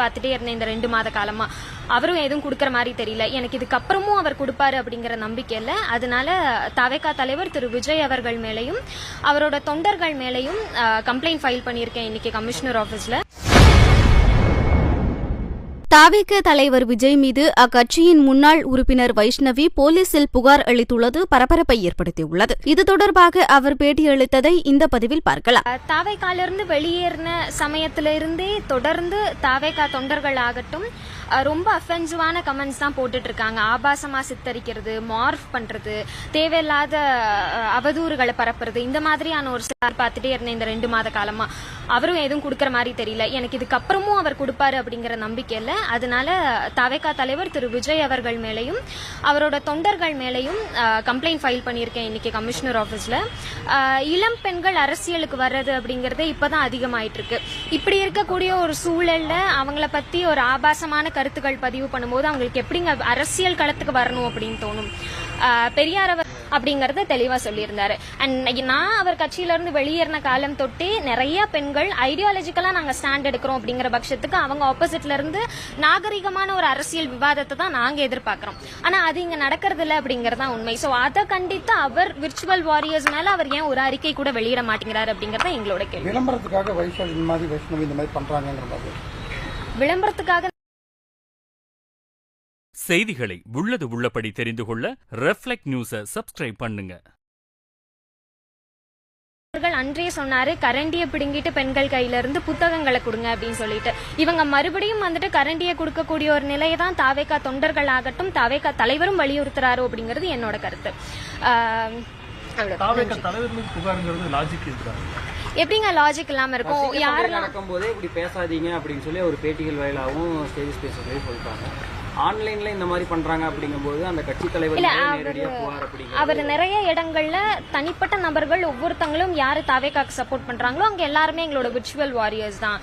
பார்த்துட்டே இருந்தேன் இந்த ரெண்டு மாத காலமா. அவரும் எதுவும் கொடுக்குற மாதிரி தெரியல. எனக்கு இதுக்கப்புறமும் அவர் கொடுப்பாரு அப்படிங்கிற நம்பிக்கை இல்லை. அதனால தவேகா தலைவர் திரு விஜய் அவர்கள் மேலையும் அவரோட தொண்டர்கள் மேலையும் கம்ப்ளைண்ட் ஃபைல் பண்ணியிருக்கேன் இன்னைக்கு கமிஷனர் ஆஃபீஸில் தாவேக தலைவர் விஜய் மீது அக்கட்சியின் முன்னாள் உறுப்பினர் வைஷ்ணவி போலீசில் புகார் அளித்துள்ளது பரபரப்பை ஏற்படுத்தியுள்ளது. இது தொடர்பாக அவர் பேட்டியளித்ததை இந்த பதிவில் பார்க்கலாம். தாவேக்காலிருந்து வெளியேறின சமயத்திலிருந்தே தொடர்ந்து தாவேகா தொண்டர்கள் ஆகட்டும் ரொம்ப அஃபென்சிவான கமெண்ட்ஸ் தான் போட்டுட்டு இருக்காங்க ஆபாசமா சித்தரிக்கிறது மார்ஃப் பண்றது தேவையில்லாத அவதூறுகளை பரப்புறது. இந்த மாதிரியான ஒரு சார் பார்த்துட்டே இருந்தேன் இந்த ரெண்டு மாத காலமா. அவரும் எதுவும் கொடுக்குற மாதிரி தெரியல. எனக்கு இதுக்கப்புறமும் அவர் கொடுப்பாரு அப்படிங்கிற நம்பிக்கை இல்லை. அதனால தவேகா தலைவர் திரு விஜய் அவர்கள் மேலையும் அவரோட தொண்டர்கள் மேலையும் கம்ப்ளைண்ட் ஃபைல் பண்ணியிருக்கேன் இன்னைக்கு கமிஷனர் ஆஃபீஸ்ல இளம் பெண்கள் அரசியலுக்கு வர்றது அப்படிங்கறது இப்பதான் அதிகமாயிட்டு இருக்கு இப்படி இருக்கக்கூடிய ஒரு சூழல்ல அவங்கள பத்தி ஒரு ஆபாசமான கருத்துக்கள் பதிவு பண்ணும்போது அவங்களுக்கு எப்படிங்க அரசியல் களத்துக்கு வரணும் அப்படின்னு தோணும். பெரியார் அவர் அப்படிங்கறத தெளிவா சொல்லியிருந்தாரு. அண்ட் நான் அவர் கட்சியில இருந்து வெளியேறின காலம் தொட்டே நிறைய பெண்கள் ஐடியாலஜிக்கலா நாங்க ஸ்டாண்ட் எடுக்கிறோம் அப்படிங்கிற பட்சத்துக்கு அவங்க ஆப்போசிட்ல இருந்து நாகரிகமான ஒரு அரசியல் விவாதத்தை தான் நாங்க எதிர்பார்க்கிறோம். ஆனா அது இங்க நடக்கிறது இல்ல அப்படிங்கறதா உண்மை. சோ அதை கண்டித்து அவர் விர்ச்சுவல் வாரியர்ஸ் மேல அவர் ஏன் ஒரு அறிக்கை கூட வெளியிட மாட்டேங்கிறாரு அப்படிங்கறத எங்களோட கேள்வி. விளம்பரத்துக்காக வைஷ்ணவி இந்த மாதிரி பண்றாங்கிற விளம்பரத்துக்காக செய்திகளை உள்ளது உள்ளபடி தெரிந்து கொள்ள ரெஃப்ளெக்ட் நியூஸை சப்ஸ்கிரைப் பண்ணுங்க. அவர்கள் அன்றே சொன்னாரு கரண்டியை பிடுங்கிட்டு பெண்கள் கையில இருந்து புத்தகங்களை கொடுங்க அப்படின்னு சொல்லிட்டு. இவங்க மறுபடியும் வந்துட்டு கரண்டியை கொடுக்கக்கூடிய ஒரு நிலையை தான் தாவேக்கா தொண்டர்கள் ஆகட்டும் தாவேக்கா தலைவரும் வலியுறுத்துறாரோ அப்படிங்கிறது என்னோட கருத்து. அவ்வளவுதான். தலைவர் மீது புகாருங்கிறது லாஜிக் இருக்கிறாங்க எப்படிங்க லாஜிக் இல்லாம இருக்கும்? யாரெல்லாம் நடக்கும் போதே இப்படி பேசாதீங்க அப்படின்னு சொல்லி ஒரு பேட்டிகள் வாயிலாகவும் ஸ்டேஜ் ஸ்பேஸ்லேயும் சொல்லிட்டாங்க. ஆன்லைன்ல இந்த மாதிரி பண்றாங்க அப்படிங்கும்போது அந்த கட்சி தலைவர் அவர் நிறைய இடங்கள்ல தனிப்பட்ட நபர்கள் ஒவ்வொருத்தங்களும் யாரு தாவேக்காக்கு சப்போர்ட் பண்றாங்களோ அங்க எல்லாருமே எங்களோட விர்ச்சுவல் வாரியர்ஸ் தான்.